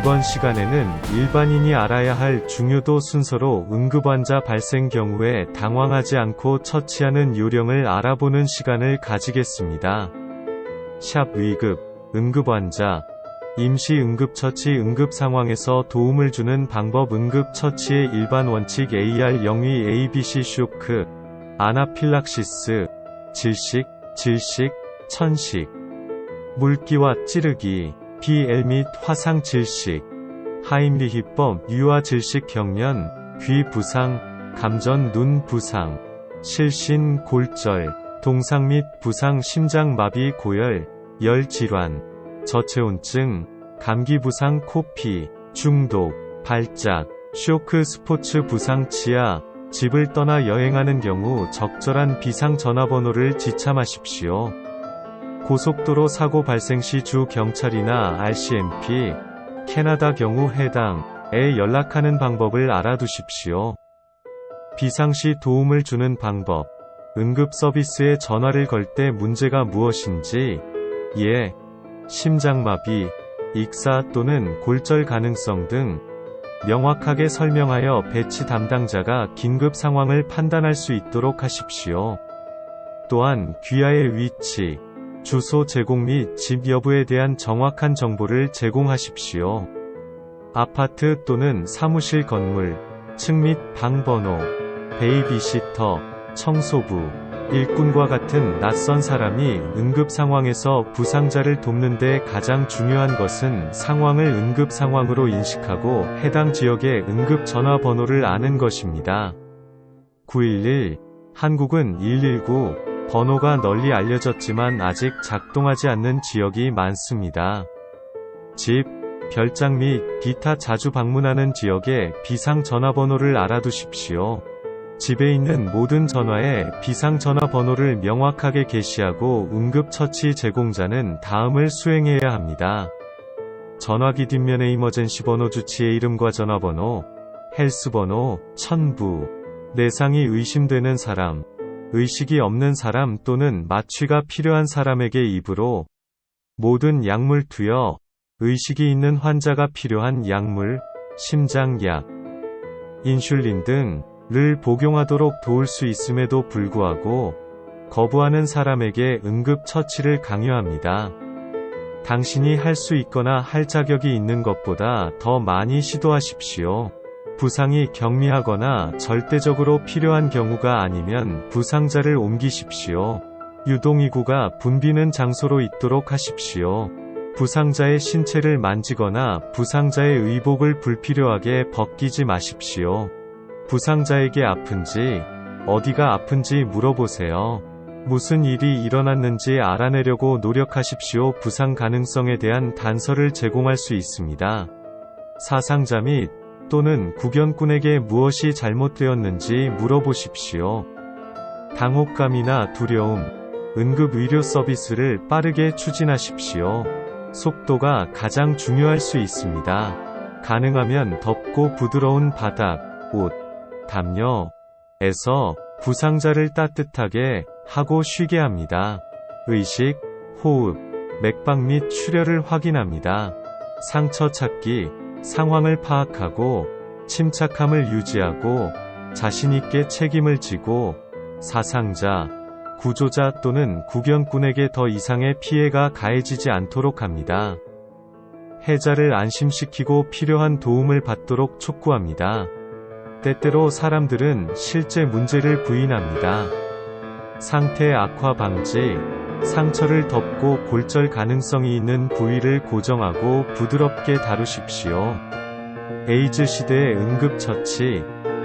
이번 시간에는 일반인이 알아야 할 중요도 순서로 응급환자 발생 경우에 당황하지 않고 처치하는 요령을 알아보는 시간을 가지겠습니다. 샵 위급, 응급환자, 임시 응급처치 응급 상황에서 도움을 주는 방법 응급처치의 일반 원칙 AR 영위 ABC 쇼크, 아나필락시스, 질식, 질식, 천식, 물기와 찌르기, 비엘 및 화상 질식, 하임리히법 유아 질식 경련, 귀 부상, 감전 눈 부상, 실신 골절, 동상 및 부상 심장 마비 고열, 열 질환, 저체온증, 감기 부상 코피, 중독, 발작, 쇼크 스포츠 부상 치아, 집을 떠나 여행하는 경우 적절한 비상 전화번호를 지참하십시오. 고속도로 사고 발생 시 주 경찰이나 RCMP, 캐나다 경우 해당에 연락하는 방법을 알아두십시오. 비상시 도움을 주는 방법. 응급 서비스에 전화를 걸 때 문제가 무엇인지, 예, 심장마비, 익사 또는 골절 가능성 등 명확하게 설명하여 배치 담당자가 긴급 상황을 판단할 수 있도록 하십시오. 또한 귀하의 위치, 주소 제공 및 집 여부에 대한 정확한 정보를 제공하십시오. 아파트 또는 사무실 건물, 층 및 방 번호, 베이비시터, 청소부, 일꾼과 같은 낯선 사람이 응급 상황에서 부상자를 돕는 데 가장 중요한 것은 상황을 응급 상황으로 인식하고 해당 지역의 응급 전화번호를 아는 것입니다. 911 한국은 119 번호가 널리 알려졌지만 아직 작동하지 않는 지역이 많습니다. 집, 별장 및 기타 자주 방문하는 지역의 비상 전화번호를 알아두십시오. 집에 있는 모든 전화에 비상 전화번호를 명확하게 게시하고 응급처치 제공자는 다음을 수행해야 합니다. 전화기 뒷면에 이머전시 번호 주치의 이름과 전화번호, 헬스 번호, 천부, 내상이 의심되는 사람, 의식이 없는 사람 또는 마취가 필요한 사람에게 입으로 모든 약물 투여, 의식이 있는 환자가 필요한 약물, 심장약, 인슐린 등을 복용하도록 도울 수 있음에도 불구하고 거부하는 사람에게 응급 처치를 강요합니다. 당신이 할 수 있거나 할 자격이 있는 것보다 더 많이 시도하십시오. 부상이 경미하거나 절대적으로 필요한 경우가 아니면 부상자를 옮기십시오. 유동이구가 붐비는 장소로 있도록 하십시오. 부상자의 신체를 만지거나 부상자의 의복을 불필요하게 벗기지 마십시오. 부상자에게 아픈지, 어디가 아픈지 물어보세요. 무슨 일이 일어났는지 알아내려고 노력하십시오. 부상 가능성에 대한 단서를 제공할 수 있습니다. 사상자 및 또는 구견꾼에게 무엇이 잘못되었는지 물어보십시오. 당혹감이나 두려움, 응급 의료 서비스를 빠르게 추진하십시오. 속도가 가장 중요할 수 있습니다. 가능하면 덥고 부드러운 바닥, 옷, 담요에서 부상자를 따뜻하게 하고 쉬게 합니다. 의식, 호흡, 맥박 및 출혈을 확인합니다. 상처 찾기, 상황을 파악하고 침착함을 유지하고 자신있게 책임을 지고 사상자, 구조자 또는 구견꾼에게 더 이상의 피해가 가해지지 않도록 합니다. 해자를 안심시키고 필요한 도움을 받도록 촉구합니다. 때때로 사람들은 실제 문제를 부인합니다. 상태 악화 방지, 상처를 덮고 골절 가능성이 있는 부위를 고정하고 부드럽게 다루십시오. 에이즈 시대의 응급처치,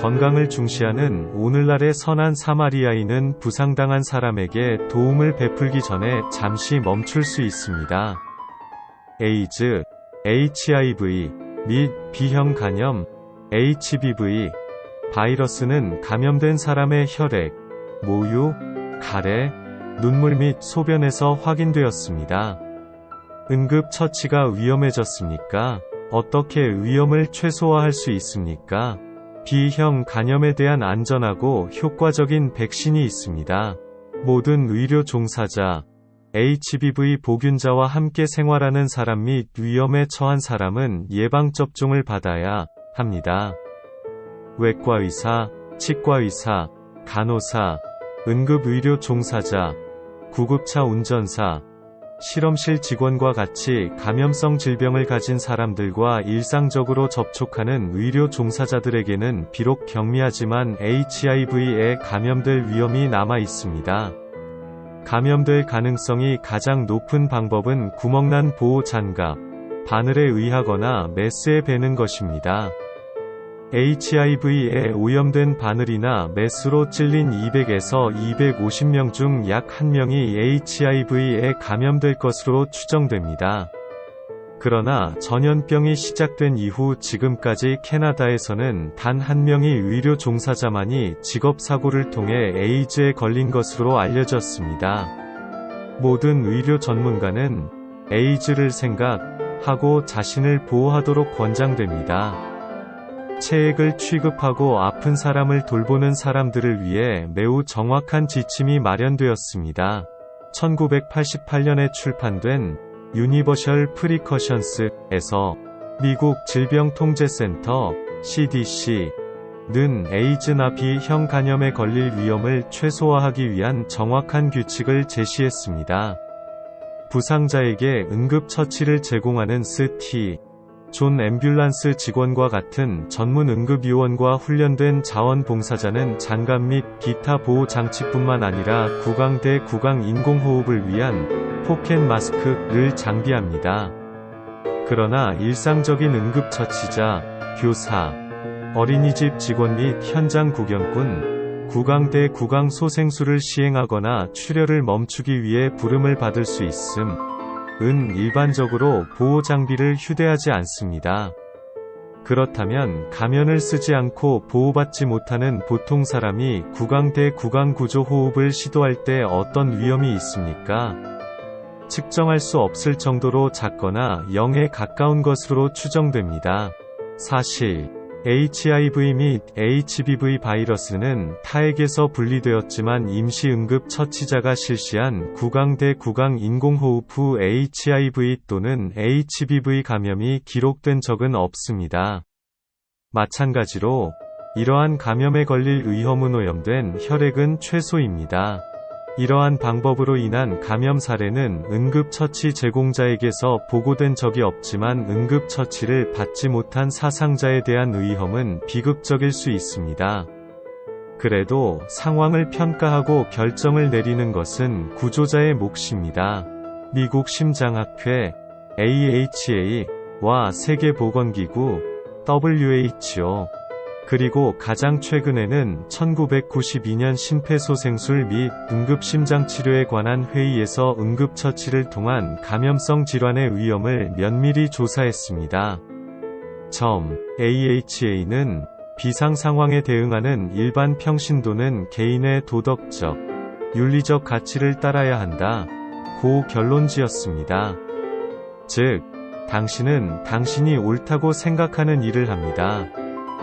건강을 중시하는 오늘날의 선한 사마리아인은 부상당한 사람에게 도움을 베풀기 전에 잠시 멈출 수 있습니다. 에이즈, HIV 및 B형 간염, HBV, 바이러스는 감염된 사람의 혈액, 모유, 가래, 눈물 및 소변에서 확인되었습니다. 응급 처치가 위험해졌습니까? 어떻게 위험을 최소화할 수 있습니까? B형 간염에 대한 안전하고 효과적인 백신이 있습니다. 모든 의료 종사자, HBV 보균자와 함께 생활하는 사람 및 위험에 처한 사람은 예방접종을 받아야 합니다. 외과의사, 치과의사, 간호사, 응급의료 종사자, 구급차 운전사, 실험실 직원과 같이 감염성 질병을 가진 사람들과 일상적으로 접촉하는 의료 종사자들에게는 비록 경미하지만 HIV에 감염될 위험이 남아 있습니다. 감염될 가능성이 가장 높은 방법은 구멍난 보호 장갑, 바늘에 의하거나 메스에 베는 것입니다. HIV에 오염된 바늘이나 메스로 찔린 200에서 250명 중 약 1명이 HIV에 감염될 것으로 추정됩니다. 그러나 전염병이 시작된 이후 지금까지 캐나다에서는 단 한 명의 의료 종사자만이 직업사고를 통해 에이즈에 걸린 것으로 알려졌습니다. 모든 의료 전문가는 에이즈를 생각하고 자신을 보호하도록 권장됩니다. 체액을 취급하고 아픈 사람을 돌보는 사람들을 위해 매우 정확한 지침이 마련되었습니다. 1988년에 출판된 유니버셜 프리커션스에서 미국 질병통제센터 CDC 는 에이즈나 B형 간염에 걸릴 위험을 최소화하기 위한 정확한 규칙을 제시했습니다. 부상자에게 응급처치를 제공하는 스티 존 앰뷸런스 직원과 같은 전문 응급요원과 훈련된 자원봉사자는 장갑 및 기타 보호 장치뿐만 아니라 구강 대 구강 인공호흡을 위한 포켓 마스크를 장비합니다. 그러나 일상적인 응급처치자, 교사, 어린이집 직원 및 현장 구경꾼, 구강대 구강 소생술을 시행하거나 출혈을 멈추기 위해 부름을 받을 수 있음. 은 일반적으로 보호 장비를 휴대하지 않습니다. 그렇다면 가면을 쓰지 않고 보호받지 못하는 보통 사람이 구강 대 구강 구조 호흡을 시도할 때 어떤 위험이 있습니까? 측정할 수 없을 정도로 작거나 0에 가까운 것으로 추정됩니다. 사실 HIV 및 HBV 바이러스는 타액에서 분리되었지만 임시 응급 처치자가 실시한 구강대 구강 인공호흡 후 HIV 또는 HBV 감염이 기록된 적은 없습니다. 마찬가지로 이러한 감염에 걸릴 위험은 오염된 혈액은 최소입니다. 이러한 방법으로 인한 감염 사례는 응급처치 제공자에게서 보고된 적이 없지만 응급처치를 받지 못한 사상자에 대한 위험은 비극적일 수 있습니다. 그래도 상황을 평가하고 결정을 내리는 것은 구조자의 몫입니다. 미국 심장학회 AHA와 세계보건기구 WHO 그리고 가장 최근에는 1992년 심폐소생술 및 응급심장치료에 관한 회의에서 응급처치를 통한 감염성 질환의 위험을 면밀히 조사했습니다. 점 AHA는 비상 상황에 대응하는 일반 평신도는 개인의 도덕적, 윤리적 가치를 따라야 한다. 고 결론지었습니다. 즉, 당신은 당신이 옳다고 생각하는 일을 합니다.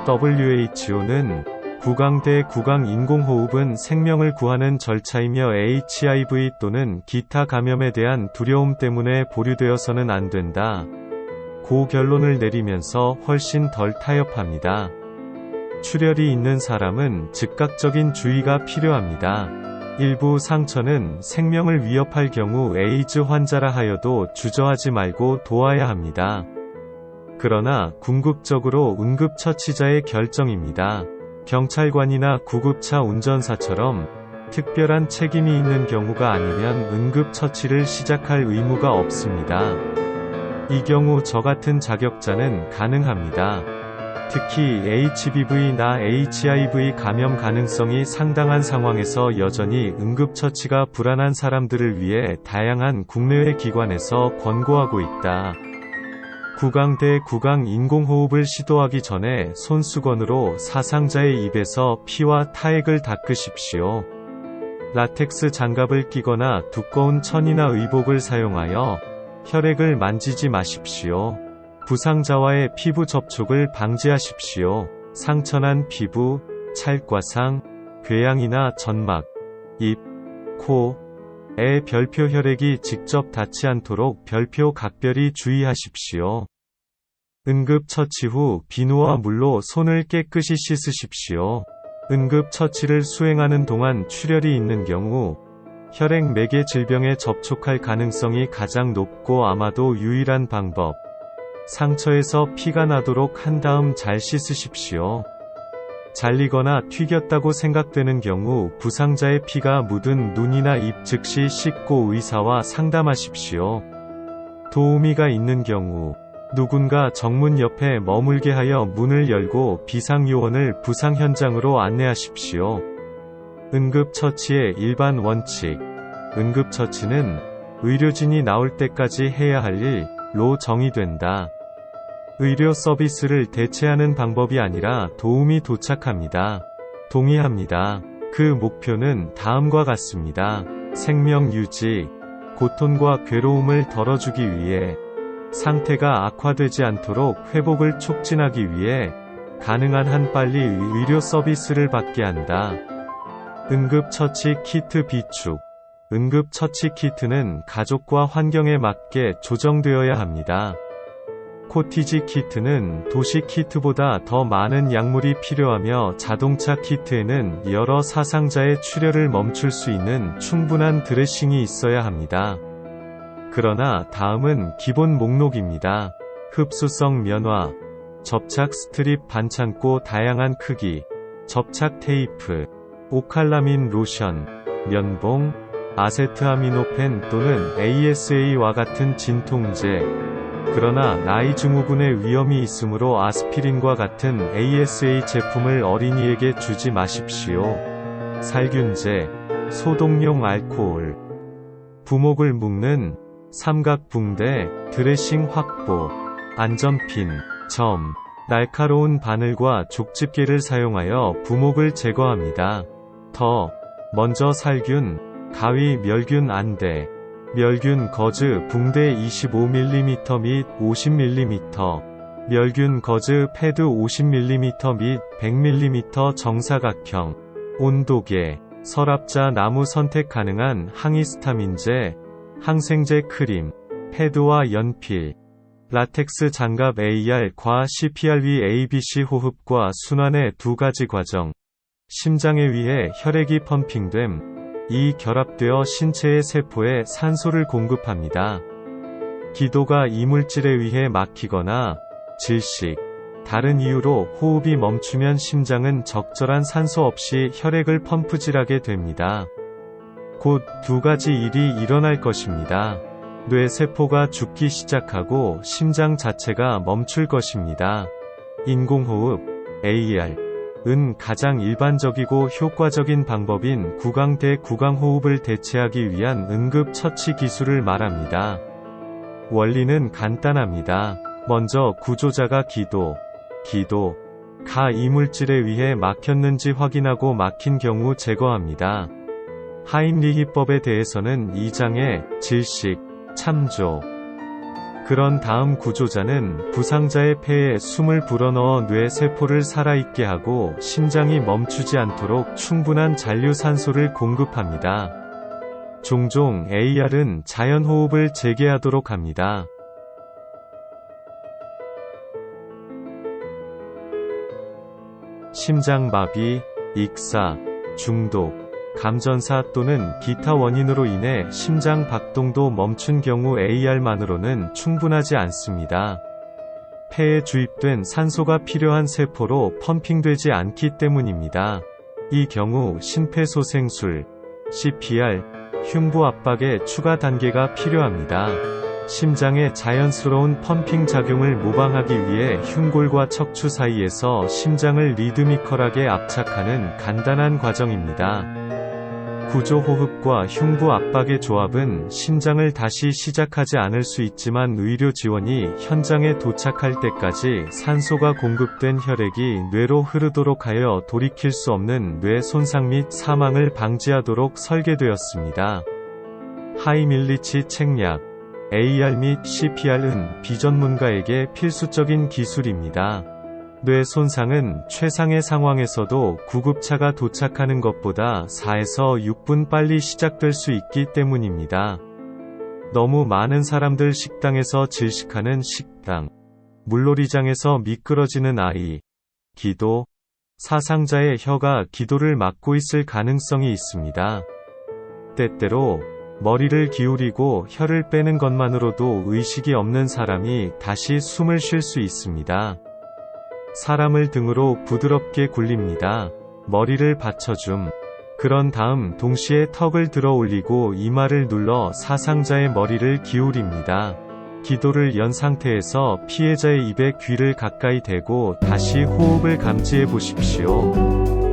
WHO는 구강대 구강 인공호흡은 생명을 구하는 절차이며 HIV 또는 기타 감염에 대한 두려움 때문에 보류되어서는 안 된다. 고 결론을 내리면서 훨씬 덜 타협합니다. 출혈이 있는 사람은 즉각적인 주의가 필요합니다. 일부 상처는 생명을 위협할 경우 에이즈 환자라 하여도 주저하지 말고 도와야 합니다. 그러나 궁극적으로 응급처치자의 결정입니다. 경찰관이나 구급차 운전사처럼 특별한 책임이 있는 경우가 아니면 응급처치를 시작할 의무가 없습니다. 이 경우 저 같은 자격자는 가능합니다. 특히 HBV나 HIV 감염 가능성이 상당한 상황에서 여전히 응급처치가 불안한 사람들을 위해 다양한 국내외 기관에서 권고하고 있다. 구강 대 구강 인공호흡을 시도하기 전에 손수건으로 사상자의 입에서 피와 타액을 닦으십시오. 라텍스 장갑을 끼거나 두꺼운 천이나 의복을 사용하여 혈액을 만지지 마십시오. 부상자와의 피부 접촉을 방지하십시오. 상처난 피부, 찰과상, 궤양이나 점막, 입, 코, 에 별표 혈액이 직접 닿지 않도록 별표 각별히 주의하십시오. 응급처치 후 비누와 물로 손을 깨끗이 씻으십시오. 응급처치를 수행하는 동안 출혈이 있는 경우 혈액 매개 질병에 접촉할 가능성이 가장 높고 아마도 유일한 방법. 상처에서 피가 나도록 한 다음 잘 씻으십시오. 잘리거나 튀겼다고 생각되는 경우 부상자의 피가 묻은 눈이나 입 즉시 씻고 의사와 상담하십시오. 도우미가 있는 경우 누군가 정문 옆에 머물게 하여 문을 열고 비상요원을 부상 현장으로 안내하십시오. 응급처치의 일반 원칙 응급처치는 의료진이 나올 때까지 해야 할 일로 정의된다. 의료 서비스를 대체하는 방법이 아니라 도움이 도착합니다. 동의합니다. 그 목표는 다음과 같습니다. 생명 유지, 고통과 괴로움을 덜어주기 위해 상태가 악화되지 않도록 회복을 촉진하기 위해 가능한 한 빨리 의료 서비스를 받게 한다. 응급처치 키트 비축 응급처치 키트는 가족과 환경에 맞게 조정되어야 합니다. 코티지 키트는 도시 키트보다 더 많은 약물이 필요하며 자동차 키트에는 여러 사상자의 출혈을 멈출 수 있는 충분한 드레싱이 있어야 합니다. 그러나 다음은 기본 목록입니다. 흡수성 면화, 접착 스트립 반창고 다양한 크기, 접착 테이프, 오칼라민 로션, 면봉, 아세트아미노펜 또는 ASA와 같은 진통제, 그러나 나이 증후군의 위험이 있으므로 아스피린과 같은 ASA 제품을 어린이에게 주지 마십시오. 살균제, 소독용 알코올, 부목을 묶는 삼각붕대, 드레싱 확보, 안전핀, 점, 날카로운 바늘과 족집게를 사용하여 부목을 제거합니다. 더, 먼저 살균, 가위 멸균 안대, 멸균 거즈 붕대 25mm 및 50mm, 멸균 거즈 패드 50mm 및 100mm 정사각형, 온도계, 서랍자 나무 선택 가능한 항히스타민제, 항생제 크림, 패드와 연필, 라텍스 장갑 AR 과 CPRV ABC 호흡과 순환의 두 가지 과정, 심장에 의해 혈액이 펌핑됨, 이 결합되어 신체의 세포에 산소를 공급합니다. 기도가 이물질에 의해 막히거나 질식, 다른 이유로 호흡이 멈추면 심장은 적절한 산소 없이 혈액을 펌프질하게 됩니다. 곧 두 가지 일이 일어날 것입니다. 뇌세포가 죽기 시작하고 심장 자체가 멈출 것입니다. 인공호흡, AR, 은 가장 일반적이고 효과적인 방법인 구강대 구강호흡을 대체하기 위한 응급처치 기술을 말합니다. 원리는 간단합니다. 먼저 구조자가 기도, 기도, 가 이물질에 의해 막혔는지 확인하고 막힌 경우 제거합니다. 하임리히법에 대해서는 2장에 질식, 참조, 그런 다음 구조자는 부상자의 폐에 숨을 불어넣어 뇌 세포를 살아있게 하고 심장이 멈추지 않도록 충분한 잔류산소를 공급합니다. 종종 AR은 자연호흡을 재개하도록 합니다. 심장마비, 익사, 중독, 감전사 또는 기타 원인으로 인해 심장 박동도 멈춘 경우 AR만으로는 충분하지 않습니다. 폐에 주입된 산소가 필요한 세포로 펌핑되지 않기 때문입니다. 이 경우 심폐소생술, CPR, 흉부 압박의 추가 단계가 필요합니다. 심장의 자연스러운 펌핑 작용을 모방하기 위해 흉골과 척추 사이에서 심장을 리드미컬하게 압착하는 간단한 과정입니다. 구조호흡과 흉부 압박의 조합은 심장을 다시 시작하지 않을 수 있지만 의료 지원이 현장에 도착할 때까지 산소가 공급된 혈액이 뇌로 흐르도록 하여 돌이킬 수 없는 뇌 손상 및 사망을 방지하도록 설계되었습니다. 하이밀리치 책략 AR 및 CPR은 비전문가에게 필수적인 기술입니다. 뇌 손상은 최상의 상황에서도 구급차가 도착하는 것보다 4에서 6분 빨리 시작될 수 있기 때문입니다. 너무 많은 사람들 식당에서 질식하는 식당, 물놀이장에서 미끄러지는 아이, 기도, 사상자의 혀가 기도를 막고 있을 가능성이 있습니다. 때때로 머리를 기울이고 혀를 빼는 것만으로도 의식이 없는 사람이 다시 숨을 쉴 수 있습니다. 사람을 등으로 부드럽게 굴립니다. 머리를 받쳐줌. 그런 다음 동시에 턱을 들어 올리고 이마를 눌러 사상자의 머리를 기울입니다. 기도를 연 상태에서 피해자의 입에 귀를 가까이 대고 다시 호흡을 감지해 보십시오.